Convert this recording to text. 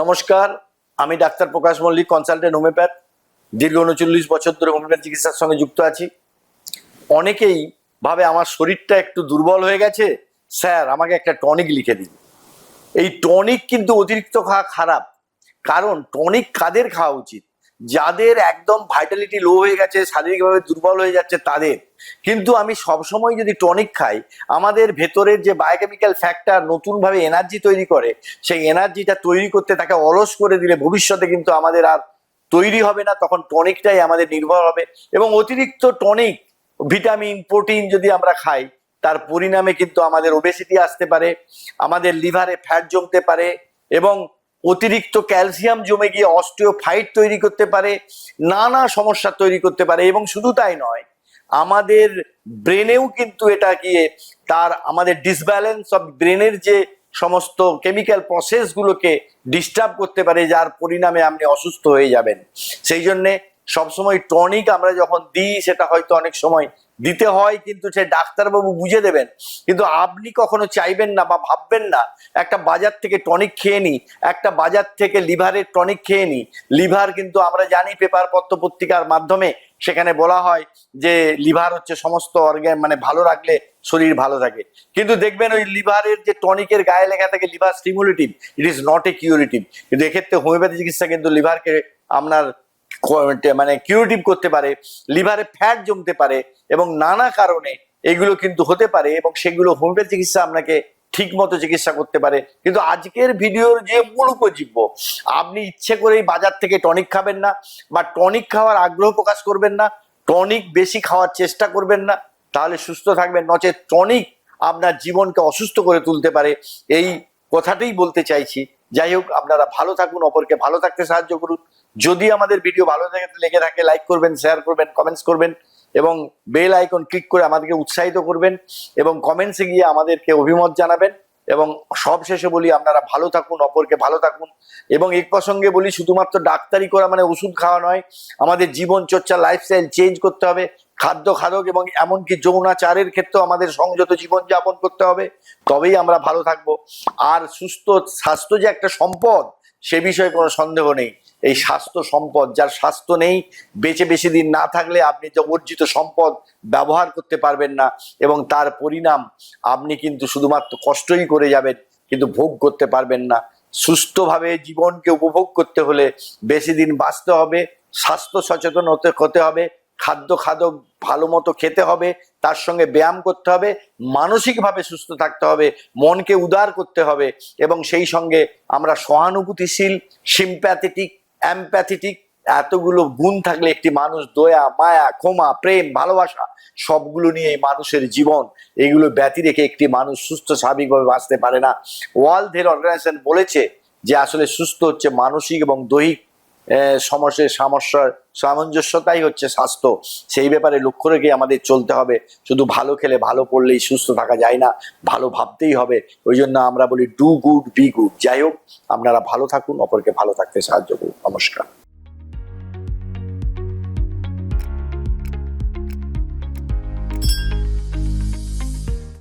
নমস্কার, আমি doctor Prakash Mallik consultant homeopath দীর্ঘ উনচল্লিশ বছর ধরে হোমিওপ্যাথ চিকিৎসার সঙ্গে যুক্ত আছি। অনেকেই ভাবে আমার শরীরটা একটু দুর্বল হয়ে গেছে। স্যার, আমাকে একটা টনিক লিখে দিন। এই টনিক কিন্তু অতিরিক্ত খাওয়া খারাপ। কারণ টনিক কাদের খাওয়া উচিত? যাদের একদম ভাইটালিটি লো হয়ে গেছে, শারীরিকভাবে দুর্বল হয়ে যাচ্ছে তাদের। কিন্তু আমি সবসময় যদি টনিক খাই, আমাদের ভেতরের যে বায়োকেমিক্যাল ফ্যাক্টর নতুনভাবে এনার্জি তৈরি করে, সেই এনার্জিটা তৈরি করতে তাকে অলস করে দিলে ভবিষ্যতে কিন্তু আমাদের আর তৈরি হবে না, তখন টনিকটাই আমাদের নির্ভর হবে। এবং অতিরিক্ত টনিক ভিটামিন প্রোটিন যদি আমরা খাই, তার পরিণামে কিন্তু আমাদের ওবেসিটি আসতে পারে, আমাদের লিভারে ফ্যাট জমতে পারে, এবং অতিরিক্ত ক্যালসিয়াম জমে গিয়ে অস্টিওফাইট তৈরি করতে পারে, নানা সমস্যা তৈরি করতে পারে এবং শুধু তাই নয়, আমাদের ব্রেনেও কিন্তু এটা গিয়ে তার, আমাদের ডিসব্যালেন্স অফ ব্রেনের যে সমস্ত কেমিক্যাল প্রসেসগুলোকে ডিস্টার্ব করতে পারে, যার পরিণামে আপনি অসুস্থ হয়ে যাবেন। সেই জন্যে সবসময় টনিক আমরা যখন দিই, সেটা হয়তো অনেক সময় দিতে হয়, কিন্তু সে ডাক্তারবাবু বুঝে দেবেন। কিন্তু আপনি কখনো চাইবেন না বা ভাববেন না, একটা বাজার থেকে টনিক খেয়ে নি একটা বাজার থেকে লিভারের টনিক খেয়ে নি লিভার কিন্তু আমরা জানি, পেপার পত্র পত্রিকার মাধ্যমে সেখানে বলা হয় যে লিভার হচ্ছে সমস্ত অর্গ্যান মানে ভালো রাখলে শরীর ভালো থাকে। কিন্তু দেখবেন ওই লিভারের যে টনিকের গায়ে লেখা থাকে, liver stimulative it is not a curative কিন্তু এক্ষেত্রে হোমিওপ্যাথি চিকিৎসা কিন্তু লিভারকে আপনার মানে কিউরেটিভ করতে পারে, লিভারে ফ্যাট জমতে পারে এবং নানা কারণে এগুলো কিন্তু হতে পারে এবং সেগুলো হোমিওপ্যাথি চিকিৎসা আপনাকে ঠিক মতো চিকিৎসা করতে পারে। কিন্তু আজকের ভিডিওর যে মূল উপজীব্য, আপনি ইচ্ছে করেই বাজার থেকে টনিক খাবেন না বা টনিক খাওয়ার আগ্রহ প্রকাশ করবেন না টনিক বেশি খাওয়ার চেষ্টা করবেন না, তাহলে সুস্থ থাকবেন। নচেত টনিক আপনার জীবনকে অসুস্থ করে তুলতে পারে। এই কথাটাই বলতে চাইছি। যাই হোক, আপনারা ভালো থাকুন, অপরকে ভালো থাকতে সাহায্য করুন। যদি আমাদের ভিডিও ভালো থেকে লেগে থাকে লাইক করবেন শেয়ার করবেন কমেন্টস করবেন, এবং বেল আইকন ক্লিক করে আমাদেরকে উৎসাহিত করবেন, এবং কমেন্টসে গিয়ে আমাদেরকে অভিমত জানাবেন, এবং সব শেষে বলি, আপনারা ভালো থাকুন, অপরকে ভালো থাকুন, এবং এক প্রসঙ্গে বলি, শুধুমাত্র ডাক্তারি করা মানে ওষুধ খাওয়া নয়, আমাদের জীবন চর্চা লাইফস্টাইল চেঞ্জ করতে হবে, খাদ্য খাদক এবং এমনকি যৌনাচারের ক্ষেত্রেও আমাদের সংযত জীবন যাপন করতে হবে, তবেই আমরা ভালো থাকব। আর সুস্থ স্বাস্থ্য যে একটা সম্পদ, সে বিষয়ে কোনো সন্দেহ নেই। এই স্বাস্থ্য সম্পদ, যার স্বাস্থ্য নেই, বেঁচে বেশি দিন না থাকলে আপনি যে অর্জিত সম্পদ ব্যবহার করতে পারবেন না এবং তার পরিণাম আপনি কিন্তু শুধুমাত্র কষ্টই করে যাবেন, কিন্তু ভোগ করতে পারবেন না। সুস্থভাবে জীবনকে উপভোগ করতে হলে বেশি দিন বাঁচতে হবে, স্বাস্থ্য সচেতন হতে হতে হবে, খাদ্য খাদক ভালো মতো খেতে হবে, তার সঙ্গে ব্যায়াম করতে হবে, মানসিকভাবে সুস্থ থাকতে হবে, মনকে উদার করতে হবে এবং সেই সঙ্গে আমরা সহানুভূতিশীল সিম্প্যাথেটিক অ্যাম্প্যাথেটিক এতগুলো গুণ থাকলে একটি মানুষ দয়া, মায়া, ক্ষমা, প্রেম, ভালোবাসা, সবগুলো নিয়ে এই মানুষের জীবন, এগুলো ব্যতি রেখে একটি মানুষ সুস্থ, স্বাভাবিকভাবে বাঁচতে পারে না। ওয়ার্ল্ড হেলথ অর্গানাইজেশন বলেছে যে আসলে সুস্থ হচ্ছে মানসিক এবং দৈহিক আহ, সমস্যার সমস্যার সামঞ্জস্যতাই হচ্ছে স্বাস্থ্য। সেই ব্যাপারে লক্ষ্য রেখে আমাদের চলতে হবে। শুধু ভালো খেলে ভালো পড়লেই সুস্থ থাকা যায় না ভালো ভাবতেই হবে। ওই জন্য আমরা বলি ডু গুড বি গুড যাই হোক আপনারা ভালো থাকুন অপরকে ভালো থাকতে সাহায্য করুন। নমস্কার।